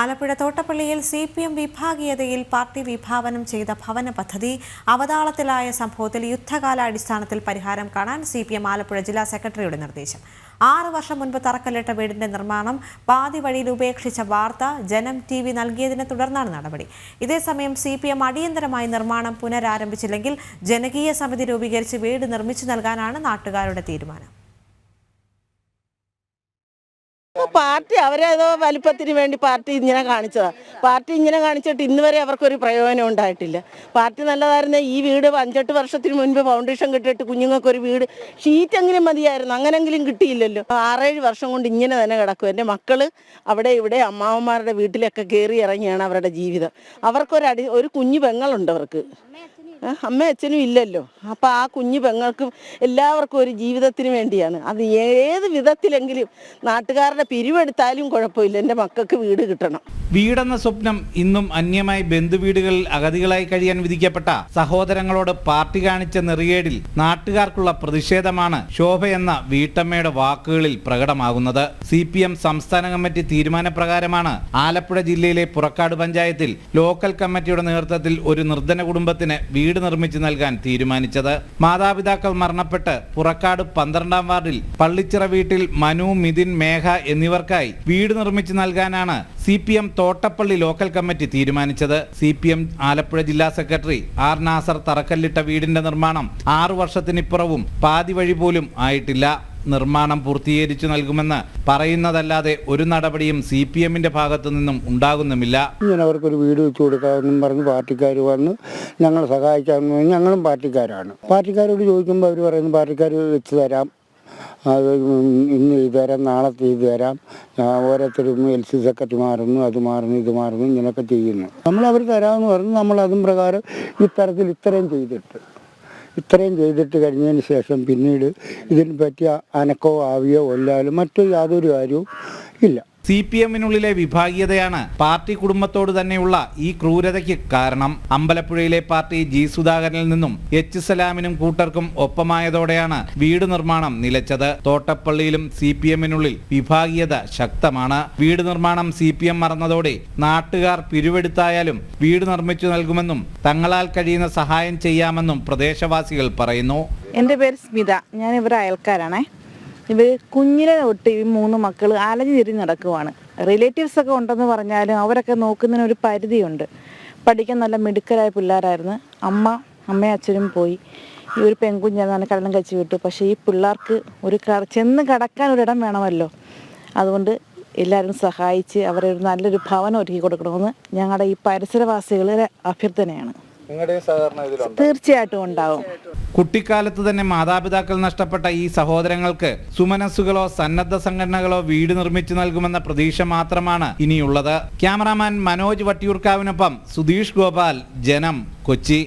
ആലപ്പുഴ തോട്ടപ്പള്ളിയിൽ C P M വിഭാഗീയതയിൽ party വിഭാവനം ചെയ്ത ഭവന പദ്ധതി അവതാളത്തിലായ സംഭവത്തിൽ യുദ്ധകാലാടിസ്ഥാനത്തിൽ പരിഹാരം കാണാൻ സി പി എം ആലപ്പുഴ ജില്ലാ സെക്രട്ടറിയുടെ നിർദ്ദേശം. ആറ് വർഷം മുൻപ് തറക്കല്ലിട്ട വീടിന്റെ നിർമ്മാണം പാതി വഴിയിൽ ഉപേക്ഷിച്ച വാർത്ത ജനം ടി വി നൽകിയതിനെ തുടർന്നാണ് നടപടി. ഇതേസമയം സി പി എം അടിയന്തരമായി നിർമ്മാണം പുനരാരംഭിച്ചില്ലെങ്കിൽ ജനകീയ സമിതി രൂപീകരിച്ച് വീട് നിർമ്മിച്ചു നൽകാനാണ് നാട്ടുകാരുടെ തീരുമാനം. പാർട്ടി അവരേതോ വലിപ്പത്തിന് വേണ്ടി പാർട്ടി ഇങ്ങനെ കാണിച്ചതാ. പാർട്ടി ഇങ്ങനെ കാണിച്ചിട്ട് ഇന്ന് വരെ അവർക്കൊരു പ്രയോജനം ഉണ്ടായിട്ടില്ല. പാർട്ടി നല്ലതായിരുന്ന ഈ വീട് അഞ്ചെട്ട് വർഷത്തിന് മുൻപ് ഫൗണ്ടേഷൻ കിട്ടിയിട്ട് കുഞ്ഞുങ്ങൾക്കൊരു വീട് ഷീറ്റെങ്കിലും മതിയായിരുന്നു. അങ്ങനെങ്കിലും കിട്ടിയില്ലല്ലോ. ആറേഴ് വർഷം കൊണ്ട് ഇങ്ങനെ തന്നെ കിടക്കും. എന്റെ മക്കൾ അവിടെ ഇവിടെ അമ്മാവന്മാരുടെ വീട്ടിലൊക്കെ കയറി ഇറങ്ങിയാണ് അവരുടെ ജീവിതം. അവർക്കൊരു അടി ഒരു കുഞ്ഞു പെങ്ങളുണ്ട് അവർക്ക്. അമ്മ അച്ഛനും ഇല്ലല്ലോ. അപ്പൊ ആ കുഞ്ഞു പെങ്ങൾക്കും എല്ലാവർക്കും ഒരു ജീവിതത്തിന് വേണ്ടിയാണ്. അത് ഏത് വിധത്തിലെങ്കിലും നാട്ടുകാരുടെ പിരിവെടുത്താലും കുഴപ്പമില്ല. എന്റെ മക്കൾക്ക് വീട് കിട്ടണം. വീടെന്ന സ്വപ്നം ഇന്നും അന്യമായി ബന്ധുവീടുകളിൽ അഗതികളായി കഴിയാൻ വിധിക്കപ്പെട്ട സഹോദരങ്ങളോട് പാർട്ടി കാണിച്ച നെറിയേടിൽ നാട്ടുകാർക്കുള്ള പ്രതിഷേധമാണ് ശോഭ എന്ന വീട്ടമ്മയുടെ വാക്കുകളിൽ പ്രകടമാകുന്നത്. സി പി എം സംസ്ഥാന കമ്മിറ്റി തീരുമാനപ്രകാരമാണ് ആലപ്പുഴ ജില്ലയിലെ പുറക്കാട് പഞ്ചായത്തിൽ ലോക്കൽ കമ്മിറ്റിയുടെ നേതൃത്വത്തിൽ ഒരു നിർധന കുടുംബത്തിന് വീട് നിർമ്മിച്ചു നൽകാൻ തീരുമാനിച്ചത്. മാതാപിതാക്കൾ മരണപ്പെട്ട് പുറക്കാട് പന്ത്രണ്ടാം വാർഡിൽ പള്ളിച്ചിറ വീട്ടിൽ മനു മിഥിൻ മേഘ എന്നിവർക്കായി വീട് നിർമ്മിച്ചു നൽകാനാണ് C P M Thottappally local committee തീരുമാനിച്ചത് സി പി എം ആലപ്പുഴ ജില്ലാ സെക്രട്ടറി ആർ നാസർ തറക്കല്ലിട്ട വീടിന്റെ നിർമ്മാണം ആറു വർഷത്തിനിപ്പുറവും പാതി വഴി പോലും ആയിട്ടില്ല. നിർമ്മാണം പൂർത്തീകരിച്ചു നൽകുമെന്ന് പറയുന്നതല്ലാതെ ഒരു നടപടിയും സി പി എമ്മിന്റെ ഭാഗത്തു നിന്നും ഉണ്ടാകുന്നുമില്ല. ഇങ്ങനെ അവർക്കൊരു വീട് വെച്ചു കൊടുക്കാമെന്നും പറഞ്ഞ് പാർട്ടിക്കാർ വന്ന് ഞങ്ങളെ സഹായിക്കാമെന്ന് ഞങ്ങളും പാർട്ടിക്കാരാണ്. പാർട്ടിക്കാരോട് ചോദിക്കുമ്പോൾ അവർ പറയുന്നു പാർട്ടിക്കാർ വെച്ച് തരാം. അത് ഇന്ന് ഇത് തരാം നാളെ ഇത് തരാം ഓരോരുത്തരും എൽ സി സെക്രട്ടറി മാറുന്നു അത് മാറുന്നു ഇത് മാറുന്നു ഇങ്ങനെയൊക്കെ ചെയ്യുന്നു. നമ്മൾ അവർ തരാമെന്ന് പറഞ്ഞ് നമ്മൾ അതും പ്രകാരം ഇത്തരത്തിൽ ഇത്രയും ചെയ്തിട്ട് ഇത്രയും ചെയ്തിട്ട് കഴിഞ്ഞതിന് ശേഷം പിന്നീട് ഇതിനെ പറ്റിയ അനക്കോ ആവിയോ ഒല്ലാലും മറ്റു യാതൊരു കാര്യവും ഇല്ല. സി പി എമ്മിനുള്ളിലെ വിഭാഗീയതയാണ് പാർട്ടി കുടുംബത്തോട് തന്നെയുള്ള ഈ ക്രൂരതയ്ക്ക് കാരണം. അമ്പലപ്പുഴയിലെ പാർട്ടി ജി സുധാകരനിൽ നിന്നും എച്ച് സലാമിനും കൂട്ടർക്കും ഒപ്പമായതോടെയാണ് വീട് നിർമ്മാണം നിലച്ചത്. തോട്ടപ്പള്ളിയിലും സി പി എമ്മിനുള്ളിൽ വിഭാഗീയത ശക്തമാണ്. വീട് നിർമ്മാണം സി പി എം മറന്നതോടെ നാട്ടുകാർ പിരിവെടുത്തായാലും വീട് നിർമ്മിച്ചു നൽകുമെന്നും തങ്ങളാൽ കഴിയുന്ന സഹായം ചെയ്യാമെന്നും പ്രദേശവാസികൾ പറയുന്നു. എന്റെ പേര് സ്മിത. ഞാൻ ഇവരെ അയൽക്കാരാണേ. ഇവർ കുഞ്ഞിലെ തൊട്ട് ഈ മൂന്ന് മക്കൾ അലഞ്ഞു തിരിഞ്ഞ് നടക്കുവാണ്. റിലേറ്റീവ്സ് ഒക്കെ ഉണ്ടെന്ന് പറഞ്ഞാലും അവരൊക്കെ നോക്കുന്നതിന് ഒരു പരിധിയുണ്ട്. പഠിക്കാൻ നല്ല മിടുക്കരായ പിള്ളേരായിരുന്നു. അമ്മ അമ്മയും അച്ഛനും പോയി. ഈ ഒരു പെൺകുഞ്ഞാണ് കടലും കഴിച്ച് വിട്ടു. പക്ഷേ ഈ പിള്ളേർക്ക് ഒരു ചെന്ന് കടക്കാൻ ഒരിടം വേണമല്ലോ. അതുകൊണ്ട് എല്ലാവരും സഹായിച്ച് അവരെ ഒരു നല്ലൊരു ഭവനം ഒരുക്കി കൊടുക്കണമെന്ന് ഞങ്ങളുടെ ഈ പരിസരവാസികളുടെ അഭ്യർത്ഥനയാണ്. തീർച്ചയായിട്ടും ഉണ്ടാവും. കുട്ടിക്കാലത്ത് തന്നെ മാതാപിതാക്കൾ നഷ്ടപ്പെട്ട ഈ സഹോദരങ്ങൾക്ക് സുമനസ്സുകളോ സന്നദ്ധ സംഘടനകളോ വീട് നിർമ്മിച്ചു നൽകുമെന്ന പ്രതീക്ഷ മാത്രമാണ് ഇനിയുള്ളത്. ക്യാമറാമാൻ മനോജ് വട്ടിയൂർക്കാവിനൊപ്പം സുധീഷ് ഗോപാൽ ജനം കൊച്ചി.